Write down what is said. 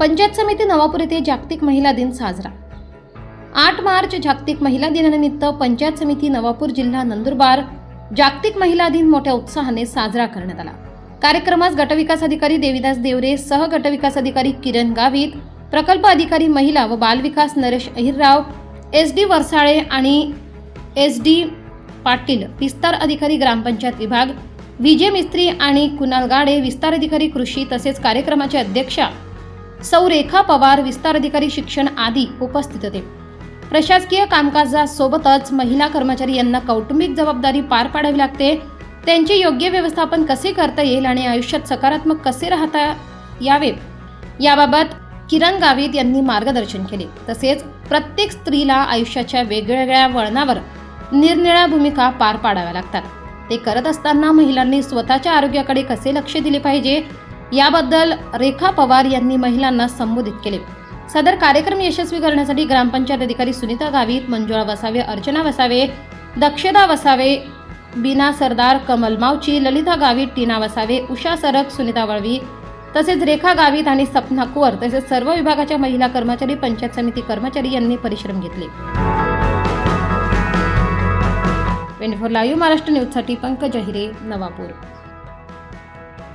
पंचायत समिती नवापूर येथे जागतिक महिला दिन साजरा. आठ मार्च जागतिक महिला दिनानिमित्त पंचायत समिती नवापूर जिल्हा नंदुरबार जागतिक महिला दिन मोठ्या उत्साहाने साजरा करण्यात आला. कार्यक्रमास गटविकास अधिकारी देविदास देवरे सह गटविकास अधिकारी किरण गावित प्रकल्प अधिकारी महिला व बालविकास नरेश अहिरराव एस डी वरसाळे आणि एस डी पाटील विस्तार अधिकारी ग्रामपंचायत विभाग विजय मिस्त्री आणि कुणाल गाडे विस्तार अधिकारी कृषी तसेच कार्यक्रमाचे अध्यक्षा सौ रेखा पवार विस्तार अधिकारी शिक्षण आदी उपस्थित होते. प्रशासकीय कामकाजासोबतच महिला कर्मचारी यांना कौटुंबिक जबाबदारी पार पाडावी लागते. त्यांचे योग्य व्यवस्थापन कसे करता येईल आणि आयुष्यात सकारात्मक कसे राहता यावे? याबाबत किरण गावित यांनी मार्गदर्शन केले. तसेच प्रत्येक स्त्रीला आयुष्याच्या वेगवेगळ्या वळणावर निरनिळ्या भूमिका पार पाडाव्या लागतात. ते करत असताना महिलांनी स्वतःच्या आरोग्याकडे कसे लक्ष दिले पाहिजे? याबद्दल रेखा पवार यांनी महिलांना संबोधित केले. सदर कार्यक्रम यशस्वी करण्यासाठी ग्रामपंचायत अधिकारी सुनीता गावित मंजुळा वसावे अर्चना वसावे दक्षता वसावे बीना सरदार कमल मावची ललिता गावित टीना वसावे उषा सरक सुनीता वळवी तसेच रेखा गावित आणि सपना कुवर तसेच सर्व विभागाच्या महिला कर्मचारी पंचायत समिती कर्मचारी यांनी परिश्रम घेतले. ट्वेंटी फोर लाईव्ह महाराष्ट्र न्यूजसाठी पंकज अहिरे नवापूर.